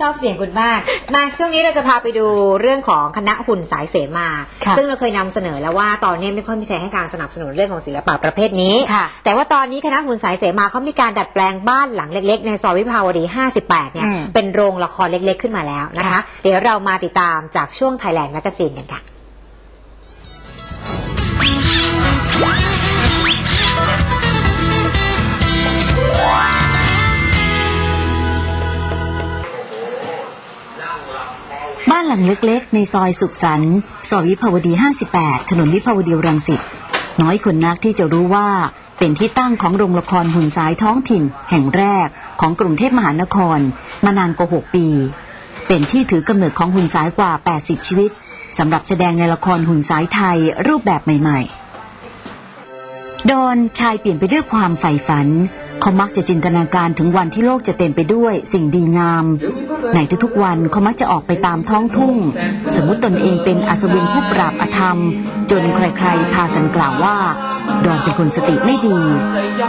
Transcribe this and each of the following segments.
ชอบเสียงคุณมากมาช่วงนี้เราจะพาไปดูเรื่องของคณะหุ่นสายเสมา ค่ะซึ่งเราเคยนำเสนอแล้วว่าตอนนี้ไม่ค่อยมีใครให้การสนับสนุนเรื่องของศิลปะประเภทนี้ ค่ะแต่ว่าตอนนี้คณะหุ่นสายเสมาเขามีการดัดแปลงบ้านหลังเล็ก ๆ ในซอยวิภาวดี 58 เนี่ย อืม เป็นโรงละครเล็กๆขึ้นมาแล้วนะคะค่ะเดี๋ยวเรามาติดตามจากช่วง Thailand Magazine กันค่ะ หลังเล็กๆ ในซอยสุขสันต์ซอยวิภาวดี 58 ถนนวิภาวดีรังสิตน้อยคนนักที่จะรู้ว่าเป็นที่ตั้งของโรงละครหุ่นสายท้องถิ่น แห่งแรกของกรุงเทพมหานคร มานานกว่า 6 ปี เป็นที่ถือกำเนิดของหุ่นสายกว่า 80 ชีวิตสำหรับแสดงในละครหุ่นสายไทยรูปแบบใหม่ ๆ ดอนชายเปลี่ยนไปด้วยความใฝ่ฝัน เขามักจะจินตนาการถึงวันที่โลกจะเต็มไปด้วยสิ่งดีงาม ในทุกๆวันเขามักจะออกไปตามท้องทุ่ง สมมติตนเองเป็นอัศวินผู้ปราบอธรรม จนใครๆพากันกล่าวว่า ดอนเป็นคนสติไม่ดี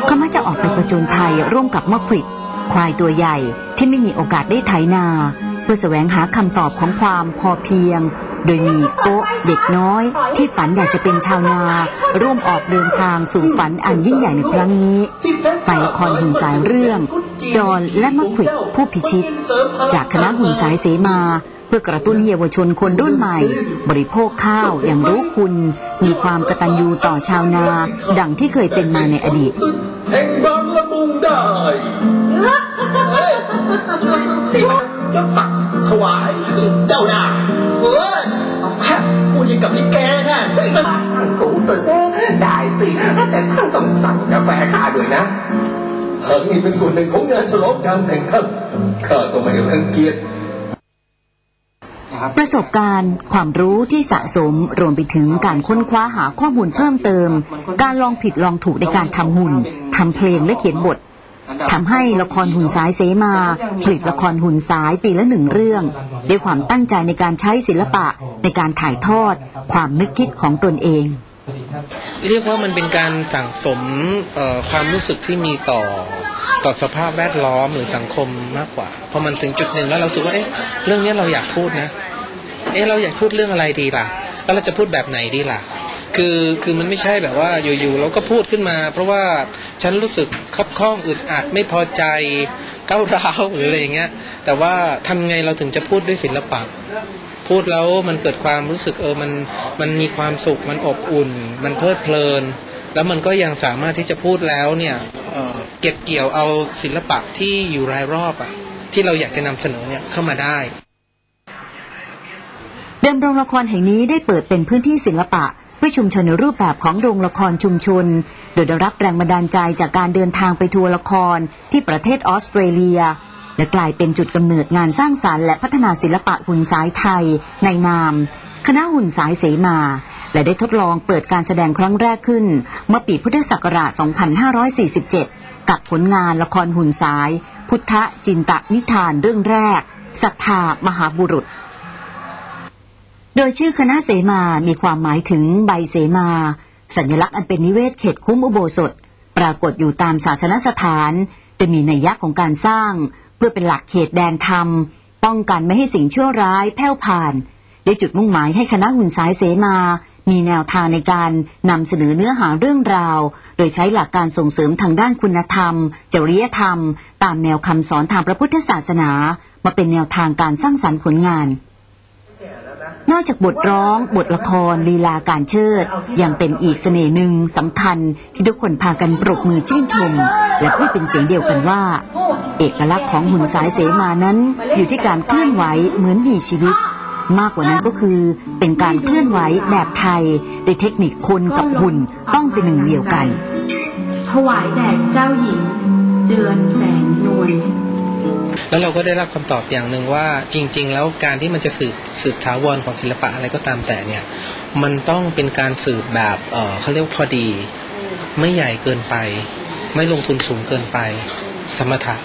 เขามักจะออกไปประจนภัยร่วมกับมะขวิดควายตัวใหญ่ที่ไม่มีโอกาสได้ไถนา เพื่อแสวงหาคำตอบของความพอเพียง โดยมีโกะเด็กน้อย ที่ฝันอยากจะเป็นชาวนา ร่วมออกเดินทางสู่ฝันอันยิ่งใหญ่ในครั้งนี้ ไปละครหุ่นสายเรื่องดอนและมะขวิดผู้พิชิต จากคณะหุ่นสายเสมา เพื่อกระตุ้นเยาวชนคนรุ่นใหม่ บริโภคข้าวอย่างรู้คุณ มีความกตัญญูต่อชาวนา ดังที่เคยเป็นมาในอดีตแห่งบางละมุงได้ก็สักถวายเจ้านา ยังกับลิเกน่ะท่านคงสึกได้สิ แต่ท่านต้องสั่งกาแฟข้าด้วยนะเถิงนี่เป็นส่วนหนึ่งของงานฉลองการแต่งข้าข้าก็ไม่รังเกียจประสบการณ์ ความรู้ที่สะสมรวมไปถึงการค้นคว้าหาข้อมูลเพิ่มเติม การลองผิดลองถูกในการทำหุ่นทำเพลงและเขียนบท ทำให้ละครหุ่นสายเสมา ผลิตละครหุ่นสายปีละหนึ่งเรื่อง ด้วยความตั้งใจในการใช้ศิลปะในการถ่ายทอด ความนึกคิดของตนเองเรียกว่ามันเป็นการสั่งสมความรู้สึกที่มีต่อต่อสภาพแวดล้อมหรือสังคมมากกว่าพอมันถึงจุดหนึ่งแล้วเราสึกว่าเอ๊ะเรื่องนี้เราอยากพูดนะ เอ๊ะเราอยากพูดเรื่องอะไรดีล่ะ แล้วเราจะพูดแบบไหนดีล่ะ คือคือมันไม่ใช่แบบว่าอยู่ๆเราก็พูดขึ้นมา เพราะว่าฉันรู้สึกคับข้องอึดอัดไม่พอใจก้าวร้าวหรืออะไรอย่างเงี้ย แต่ว่าทำไงเราถึงจะพูดด้วยศิลปะ พูดแล้วมันเกิดความรู้สึกเออมันมันมีความสุขมันอบอุ่น มันเพลิดเพลิน แล้วมันก็ยังสามารถที่จะพูดแล้วเนี่ยเออเก็บเกี่ยวเอาศิลปะที่อยู่รายรอบอะที่เราอยากจะนำเสนอเนี่ยเข้ามาได้เดิมโรงละครแห่งนี้ได้เปิดเป็นพื้นที่ศิลปะ เพื่อชุมชนในรูปแบบของโรงละครชุมชน โดยได้รับแรงบันดาลใจจากการเดินทางไปทัวร์ละครที่ประเทศออสเตรเลีย และกลายเป็นจุดกำเนิดงานสร้างสารรค์และพัฒนาศิลปะหุ่นสายไทย ในนาม คณะหุ่นสายเสมา และได้ทดลองเปิดการแสดงครั้งแรกขึ้น เมื่อปีพุทธศักราช 2547 กับผลงานละครหุ่นสาย พุทธจินตนิทานเรื่องแรกศรัทธามหาบุรุษ โดยชื่อคณะเสมามีความหมายถึงใบเสมา สัญลักษณ์อันเป็นนิเวศเขตคุ้มอุโบสถ ปรากฏอยู่ตามศาสนสถานโดยมีนัยยะของการสร้าง เพื่อเป็นหลักเขตแดนธรรม ป้องกันไม่ให้สิ่งชั่วร้ายแผ่วผ่านได้จุดมุ่งหมายให้คณะหุ่นสายเสมา มีแนวทางในการนำเสนอเนื้อหาเรื่องราว โดยใช้หลักการส่งเสริมทางด้านคุณธรรม จริยธรรม ตามแนวคำสอนทางพระพุทธศาสนา มาเป็นแนวทางการสร้างสรรค์ผลงาน นอกจากบทร้อง บทละคร ลีลาการเชิด ยังเป็นอีกเสน่ห์หนึ่งสำคัญที่ทุกคนพากันปรบมือชื่นชม และพูดเป็นเสียงเดียวกันว่า เอกลักษณ์ของหุ่นสายเสมานั้น อยู่ที่การเคลื่อนไหวเหมือนมีชีวิต มากกว่านั้นก็คือเป็นการเคลื่อนไหวแบบไทยโดยเทคนิคคนกับหุ่นต้องเป็นหนึ่งเดียวกันถวายแด่เจ้าหญิง เดือนแสงนวล แล้วเราก็ได้รับคำตอบอย่างหนึ่งว่าจริง ๆ แล้วการที่มันจะสืบสืบถาวรของศิลปะอะไรก็ตามแต่เนี่ย มันต้องเป็นการสืบแบบเออเขาเรียกว่าพอดี ไม่ใหญ่เกินไป ไม่ลงทุนสูงเกินไป สมถะ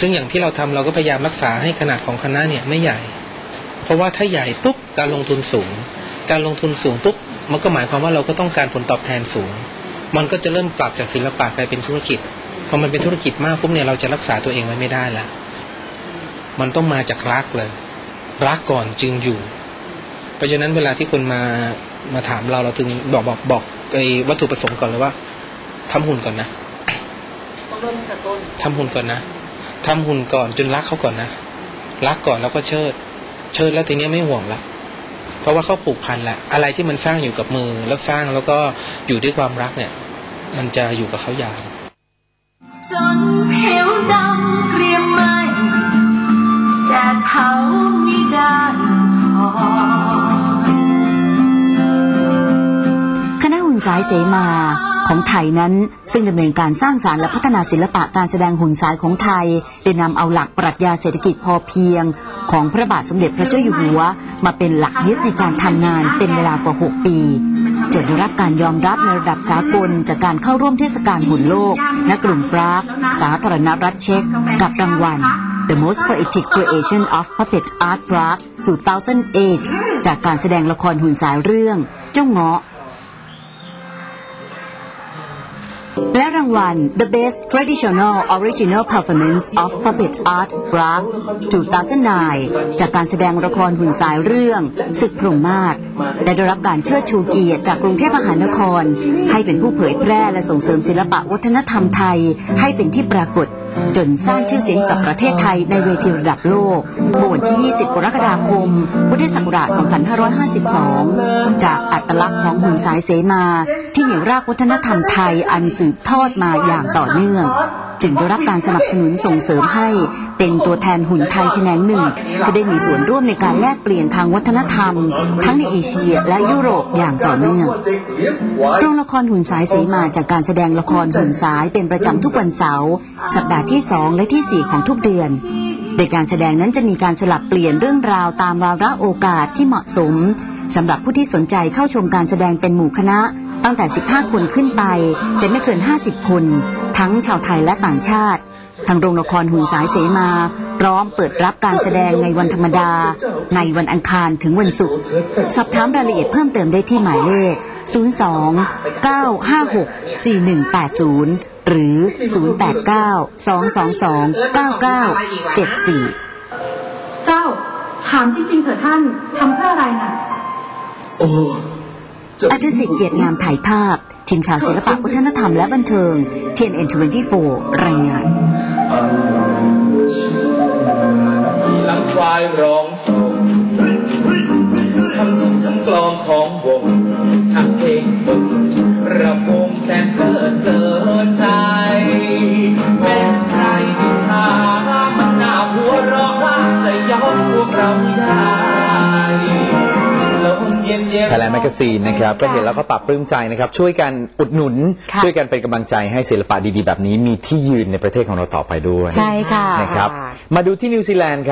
ซึ่งอย่างที่เราทำเราก็พยายามรักษาให้ขนาดของคณะเนี่ยไม่ใหญ่ เพราะว่าถ้าใหญ่ปุ๊บการลงทุนสูง การลงทุนสูงปุ๊บมันก็หมายความว่าเราก็ต้องการผลตอบแทนสูง มันก็จะเริ่มปรับจากศิลปะกลายเป็นธุรกิจ พอมันเป็นธุรกิจมากปุ๊บเนี่ยเราจะรักษาตัวเองไว้ไม่ได้ล้วมันต้องมาจากรักเลย รักก่อนจึงอยู่ เพราะฉะนั้นเวลาที่คนมามาถามเราเราถึงบอกบอกบอกไอ้วัตถุประสงค์ก่อนเลยว่าทำหุ่นก่อนนะต้องเริ่มตั้งแต่ต้นทำหุ่นก่อนนะทำหุ่นก่อนจนรักเขาก่อนนะรักก่อนแล้วก็เชิด เชิดแล้วทีเนี้ยไม่ห่วงละเพราะว่าเขาผูกพันละอะไรที่มันสร้างอยู่กับมือแล้วสร้างแล้วก็อยู่ด้วยความรักเนี่ย มันจะอยู่กับเขายาว จนผิวดำเกรียมไหมแดดเผามิได้ถอนคณะหุ่นสายเสมาของไทยนั้น ซึ่งดำเนินการสร้างสารรค์และพัฒนาศิลปะการแสดงหุ่นสายของไทยได้นำเอาหลักปรัชญาเศรษฐกิจพอเพียง ของพระบาทสมเด็จพระเจ้าอยู่หัว มาเป็นหลักยึดในการทำงานเป็นเวลากว่า 6 ปี จนได้รับการยอมรับในระดับสากลจากการเข้าร่วมเทศกาลหุ่นโลกณกรุงปรากสาธารณรัฐเช็กกับรางวัล The Most Poetic Creation of Puppet Art Prague 2008 จากการแสดงละครหุ่นสายเรื่อง เจ้าเงาะและรางวัล The Best Traditional Original Performance of Puppet Art Prague 2009 จากการแสดงละครหุ่นสายเรื่องศึกพรหมมาศ และได้รับการเชิดชูเกียรติจากกรุงเทพมหานคร ให้เป็นผู้เผยแพร่และส่งเสริมศิลปะวัฒนธรรมไทย ให้เป็นที่ปรากฏ จนสร้างชื่อเสียงกับประเทศไทยในเวทีระดับโลกเมื่อวันที่ 20 กรกฎาคม พุทธศักราช 2552 จากอัตลักษณ์ของหุ่นสายเสมา ที่เหนี่ยวรากวัฒนธรรมไทยอันสืบทอดมาอย่างต่อเนื่อง จึงได้รับการสนับสนุนส่งเสริมให้เป็นตัวแทนหุ่นไทยแขนงหนึ่งที่ได้มีส่วนร่วมในการแลกเปลี่ยนทางวัฒนธรรม ทั้งในเอเชียและยุโรปอย่างต่อเนื่องโรงละครหุ่นสายเสมาจากการแสดงละครหุ่นสายเป็นประจำทุกวันเสาร์สัปดาห์ที่ 2 และที่ 4 ของทุกเดือนโดยการแสดงนั้นจะมีการสลับเปลี่ยนเรื่องราวตามวาระโอกาสที่เหมาะสมสำหรับผู้ที่สนใจเข้าชมการแสดงเป็นหมู่คณะ ตั้งแต่ 15 คนขึ้นไป แต่ไม่เกิน 50 คน ทั้งชาวไทยและต่างชาติ ทางโรงละครหุ่นสายเสมา พร้อมเปิดรับการแสดงในวันธรรมดา ในวันอังคารถึงวันศุกร์สอบถามรายละเอียดเพิ่มเติมได้ที่หมายเลข 02 956 4180หรือ 089 222 9974 เจ้า ถามจริงๆเถอะท่าน ทำเพื่ออะไรน่ะ โอ้จะ อัจารย์สิทธิ์เกียรติงามถ่ายภาพ ทีมข่าวศิลปะวัฒนธรรมและบันเทิง TNN24 รายงาน ไทยแลนด์แมกซีนนะครับก็เห็นแล้วก็ปรับปลื้มใจนะครับ ช่วยกันอุดหนุนค่ะช่วยกันเป็นกำลังใจให้ศิลปะดีๆ แบบนี้มีที่ยืนในประเทศของเราต่อไปด้วยใช่ค่ะนะครับมาดูที่นิวซีแลนด์ครับ